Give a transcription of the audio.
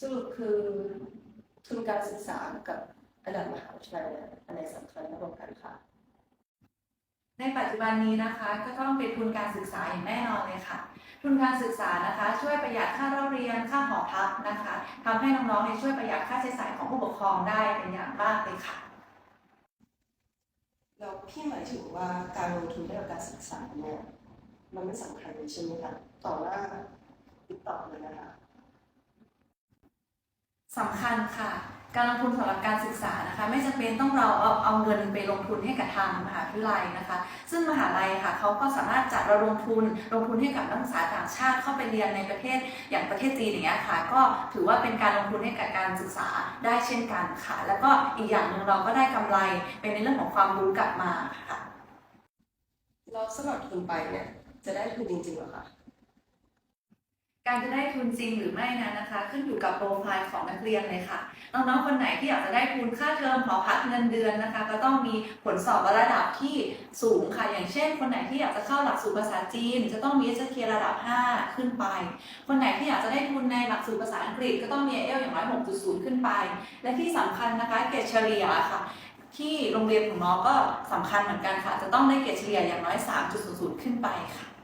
สรุปคือทุนการศึกษากับระดับมหาวิทยาลัยเนี่ยอันไหนสำคัญมากกว่ากันคะในปัจจุบันนี้นะคะก็ต้องเป็นทุนการศึกษาอย่างแน่นอนเลยค่ะ ทุนการศึกษานะคะ ช่วยประหยัดค่าเล่าเรียนค่าหอพักนะคะทำให้น้องๆเนี่ยช่วยประหยัดค่าใช้จ่ายของผู้ปกครองได้เป็นอย่างมากเลยค่ะแล้วพี่หมายถึงว่าการลงทุนให้กับการศึกษาเนี่ยมันไม่สำคัญเลยใช่ไหมคะต่อหน้าติดต่อเลยนะคะ สำคัญค่ะ การลงทุนสำหรับการศึกษานะคะ ไม่จำเป็นต้องเราเอาเอาเงินไปลงทุนให้กับทางมหาวิทยาลัยนะคะ ซึ่งมหาลัยค่ะเขาก็สามารถจัดระดมทุนลงทุนให้กับนักศึกษาต่างชาติเข้าไปเรียนในประเทศอย่างประเทศจีนอย่างเงี้ยค่ะ ก็ถือว่าเป็นการลงทุนให้กับการศึกษาได้เช่นกันค่ะ แล้วก็อีกอย่างหนึ่งเราก็ได้กำไรเป็นในเรื่องของความรู้กลับมาค่ะเราสมัครทุนไปเนี่ยจะได้ทุนจริงๆหรอคะ การจะได้ทุนจริงหรือไม่นั้นนะคะ ขึ้นอยู่กับโปรไฟล์ของนักเรียนเลยค่ะน้องๆคนไหนที่อยากจะได้ทุนค่าเทอมหอพักเงินเดือนนะคะ ก็ต้องมีผลสอบระดับที่สูงค่ะ อย่างเช่น คนไหนที่อยากจะเข้าหลักสูตรภาษาจีน จะต้องมี SK ระดับ 5 ขึ้นไป คนไหนที่อยากจะได้ทุนในหลักสูตรภาษาอังกฤษก็ต้องมี IELTS อย่างน้อย6.0 ขึ้นไป และที่สำคัญนะคะเกรดเฉลี่ยค่ะที่โรงเรียนของน้องก็สำคัญเหมือนกันค่ะ จะต้องได้เกรดเฉลี่ยอย่างน้อย 3.00 ขึ้นไปค่ะ